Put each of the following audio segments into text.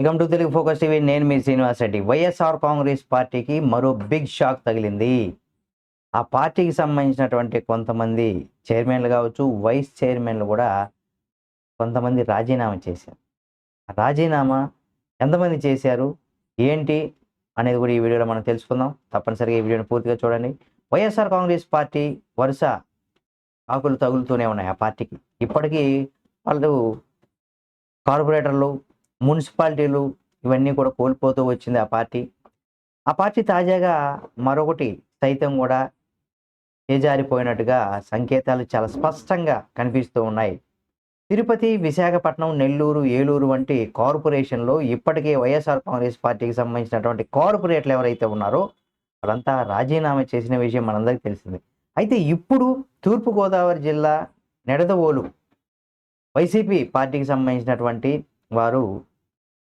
Welcome to Telugu focus TV. నేను మీ శ్రీనివాస్ రెడ్డి. వైఎస్ఆర్ కాంగ్రెస్ పార్టీకి మరో బిగ్ షాక్ తగిలింది. ఆ పార్టీకి సంబంధించినటువంటి కొంతమంది చైర్మన్లు కావచ్చు వైస్ చైర్మన్లు కూడా కొంతమంది రాజీనామా చేశారు. రాజీనామా ఎంతమంది చేశారు ఏంటి అనేది కూడా ఈ వీడియోలో మనం తెలుసుకుందాం. తప్పనిసరిగా ఈ వీడియోని పూర్తిగా చూడండి. వైఎస్ఆర్ కాంగ్రెస్ పార్టీ వరుస ఆకులు తగులుతూనే ఉన్నాయి ఆ పార్టీకి. ఇప్పటికీ వాళ్ళు కార్పొరేటర్లు మున్సిపాలిటీలు ఇవన్నీ కూడా కోల్పోతూ వచ్చింది ఆ పార్టీ. ఆ పార్టీ తాజాగా మరొకటి సైతం కూడా చేజారిపోయినట్టుగా సంకేతాలు చాలా స్పష్టంగా కనిపిస్తూ ఉన్నాయి. తిరుపతి విశాఖపట్నం నెల్లూరు ఏలూరు వంటి కార్పొరేషన్లో ఇప్పటికే వైఎస్ఆర్ కాంగ్రెస్ పార్టీకి సంబంధించినటువంటి కార్పొరేట్లు ఎవరైతే ఉన్నారో వాళ్ళంతా రాజీనామా చేసిన విషయం మనందరికీ తెలిసింది. అయితే ఇప్పుడు తూర్పుగోదావరి జిల్లా నెడదవోలు వైసీపీ పార్టీకి సంబంధించినటువంటి వారు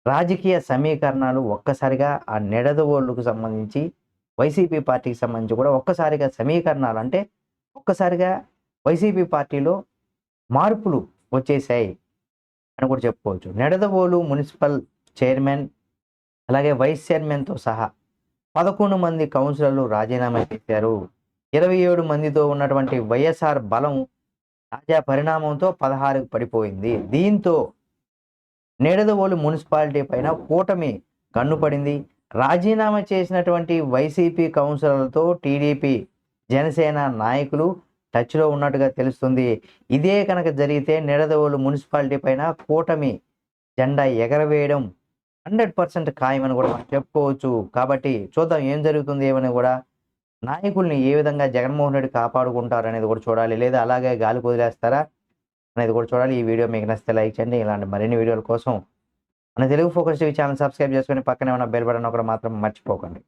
రాజకీయ సమీకరణాలు ఒక్కసారిగా ఆ నెడదవోళ్ళకు సంబంధించి వైసీపీ పార్టీకి సంబంధించి కూడా ఒక్కసారిగా సమీకరణాలు అంటే ఒక్కసారిగా వైసీపీ పార్టీలో మార్పులు వచ్చేసాయి అని కూడా చెప్పుకోవచ్చు. నెడదవోలు మున్సిపల్ చైర్మన్ అలాగే వైస్ చైర్మన్తో సహా పదకొండు మంది కౌన్సిలర్లు రాజీనామా చేశారు. ఇరవై ఏడు మందితో ఉన్నటువంటి వైఎస్ఆర్ బలం తాజా పరిణామంతో పదహారుకు పడిపోయింది. దీంతో నేడదవోలు మున్సిపాలిటీ పైన కూటమి కన్నుపడింది రాజీనామా చేసినటువంటి వైసీపీ కౌన్సిలర్లతో టీడీపీ జనసేన నాయకులు టచ్లో ఉన్నట్టుగా తెలుస్తుంది. ఇదే కనుక జరిగితే నిడదవోలు మున్సిపాలిటీ పైన కూటమి జెండా ఎగరవేయడం హండ్రెడ్ పర్సెంట్ ఖాయమని కూడా మనం చెప్పుకోవచ్చు. కాబట్టి చూద్దాం ఏం జరుగుతుంది ఏమని కూడా. నాయకుల్ని ఏ విధంగా జగన్మోహన్ రెడ్డి కాపాడుకుంటారు అనేది కూడా చూడాలి. లేదా అలాగే గాలి వదిలేస్తారా అనేది కూడా చూడాలి. ఈ వీడియో మీకు నచ్చితే లైక్ చేయండి. ఇలాంటి మరిన్ని వీడియోల కోసం మన Telugu focus TV channel subscribe చేసుకొని పక్కనే ఉన్న బెల్ బటన్ ఒకటి మాత్రం మర్చిపోకండి.